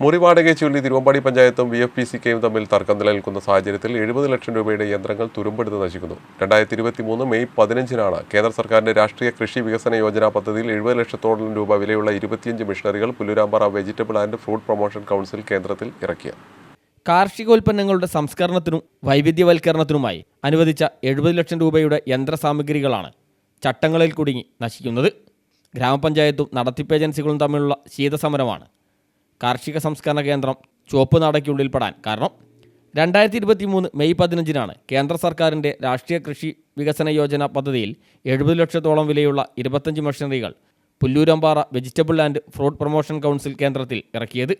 മുറി വാടകയെ ചൊല്ലി തിരുവമ്പാടി പഞ്ചായത്തും വി എഫ് പി സി കെയും തമ്മിൽ തർക്കം നിലനിൽക്കുന്ന സാഹചര്യത്തിൽ എഴുപത് ലക്ഷം രൂപയുടെ യന്ത്രങ്ങൾ തുരുമ്പെടുത്ത് നശിക്കുന്നു. രണ്ടായിരത്തി ഇരുപത്തി മൂന്ന് മെയ് പതിനഞ്ചിനാണ് കേന്ദ്ര സർക്കാരിന്റെ രാഷ്ട്രീയ കൃഷി വികസന യോജന പദ്ധതിയിൽ എഴുപത് ലക്ഷത്തോളം രൂപ വിലയുള്ള ഇരുപത്തിയഞ്ച് മിഷനറികൾ Pullurampara vegetable and fruit promotion council കേന്ദ്രത്തിൽ ഇറക്കിയത്. കാർഷികോൽപ്പന്നങ്ങളുടെ സംസ്കരണത്തിനും വൈവിധ്യവൽക്കരണത്തിനുമായി അനുവദിച്ച എഴുപത് ലക്ഷം രൂപയുടെ യന്ത്രസാമഗ്രികളാണ് ചട്ടങ്ങളിൽ കുടുങ്ങി നശിക്കുന്നത്. ഗ്രാമപഞ്ചായത്തും നടത്തിപ്പ് ഏജൻസികളും തമ്മിലുള്ള ശീതസമരമാണ് കാർഷിക സംസ്കരണ കേന്ദ്രം ചുവപ്പ് നാടയ്ക്കുള്ളിൽപ്പെടാൻ കാരണം രണ്ടായിരത്തി ഇരുപത്തി മൂന്ന് മെയ് പതിനഞ്ചിനാണ് കേന്ദ്ര സർക്കാരിന്റെ രാഷ്ട്രീയ കൃഷി വികസന യോജന പദ്ധതിയിൽ എഴുപത് ലക്ഷത്തോളം വിലയുള്ള ഇരുപത്തഞ്ച് മെഷീനറികൾ Pullurampara vegetable and fruit promotion council കേന്ദ്രത്തിൽ ഇറക്കിയത്.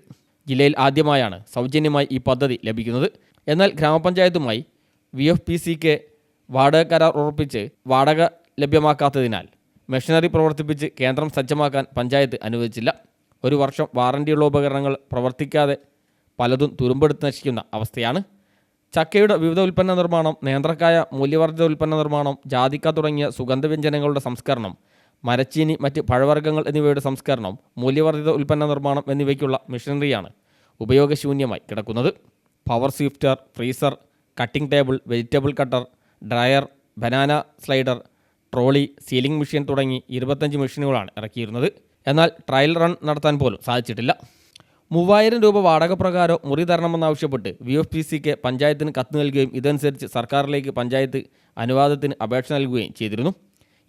ജില്ലയിൽ ആദ്യമായാണ് സൗജന്യമായി ഈ പദ്ധതി ലഭിക്കുന്നത്. എന്നാൽ ഗ്രാമപഞ്ചായത്തുമായി വി എഫ് പി സിക്ക് വാടക കരാർ ഉറപ്പിച്ച് വാടക ലഭ്യമാക്കാത്തതിനാൽ മെഷീനറി പ്രവർത്തിപ്പിച്ച് കേന്ദ്രം സജ്ജമാക്കാൻ പഞ്ചായത്ത് അനുവദിച്ചില്ല. ഒരു വർഷം വാറണ്ടിയുള്ള ഉപകരണങ്ങൾ പ്രവർത്തിക്കാതെ പലതും തുരുമ്പെടുത്ത് നശിക്കുന്ന അവസ്ഥയാണ്. ചക്കയുടെ വിവിധ ഉൽപ്പന്ന നിർമ്മാണം നേന്ത്രക്കായ മൂല്യവർദ്ധിത ഉൽപ്പന്ന നിർമ്മാണം ജാതിക്ക തുടങ്ങിയ സുഗന്ധവ്യഞ്ജനങ്ങളുടെ സംസ്കരണം മരച്ചീനി മറ്റ് പഴവർഗങ്ങൾ എന്നിവയുടെ സംസ്കരണം മൂല്യവർദ്ധിത ഉൽപ്പന്ന നിർമ്മാണം എന്നിവയ്ക്കുള്ള മെഷീനറിയാണ് ഉപയോഗശൂന്യമായി കിടക്കുന്നത്. Power swifter freezer cutting table vegetable cutter dryer banana slider trolley sealing machine തുടങ്ങി ഇരുപത്തഞ്ച് മെഷീനുകളാണ് ഇറക്കിയിരുന്നത്. എന്നാൽ ട്രയൽ റൺ നടത്താൻ പോലും സാധിച്ചിട്ടില്ല. മൂവായിരം രൂപ വാടക പ്രകാരം മുറി തരണമെന്നാവശ്യപ്പെട്ട് വി എഫ് പി സിക്ക് പഞ്ചായത്തിന് കത്ത് നൽകുകയും ഇതനുസരിച്ച് സർക്കാരിലേക്ക് പഞ്ചായത്ത് അനുവാദത്തിന് അപേക്ഷ നൽകുകയും ചെയ്തിരുന്നു.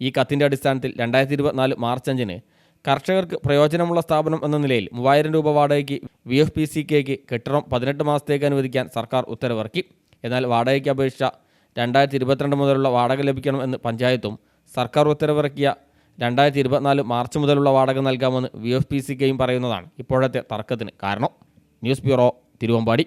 ഈ കത്തിന്റെ അടിസ്ഥാനത്തിൽ രണ്ടായിരത്തി ഇരുപത്തിനാല് മാർച്ച് അഞ്ചിന് കർഷകർക്ക് പ്രയോജനമുള്ള സ്ഥാപനം എന്ന നിലയിൽ മൂവായിരം രൂപ വാടകയ്ക്ക് വി എഫ് പി സി കെക്ക് കെട്ടിടം പതിനെട്ട് മാസത്തേക്ക് അനുവദിക്കാൻ സർക്കാർ ഉത്തരവിറക്കി. എന്നാൽ വാടകയ്ക്ക് അപേക്ഷിച്ച രണ്ടായിരത്തി ഇരുപത്തിരണ്ട് മുതലുള്ള വാടക ലഭിക്കണം എന്ന് പഞ്ചായത്തും സർക്കാർ ഉത്തരവിറക്കിയ രണ്ടായിരത്തി ഇരുപത്തിനാല് മാർച്ച് മുതലുള്ള വാടക നൽകാമെന്ന് വി എഫ് പി സിക്കെയും പറയുന്നതാണ്. ഇപ്പോഴത്തെ തർക്കത്തിന് കാരണം. News bureau Thiruvambady.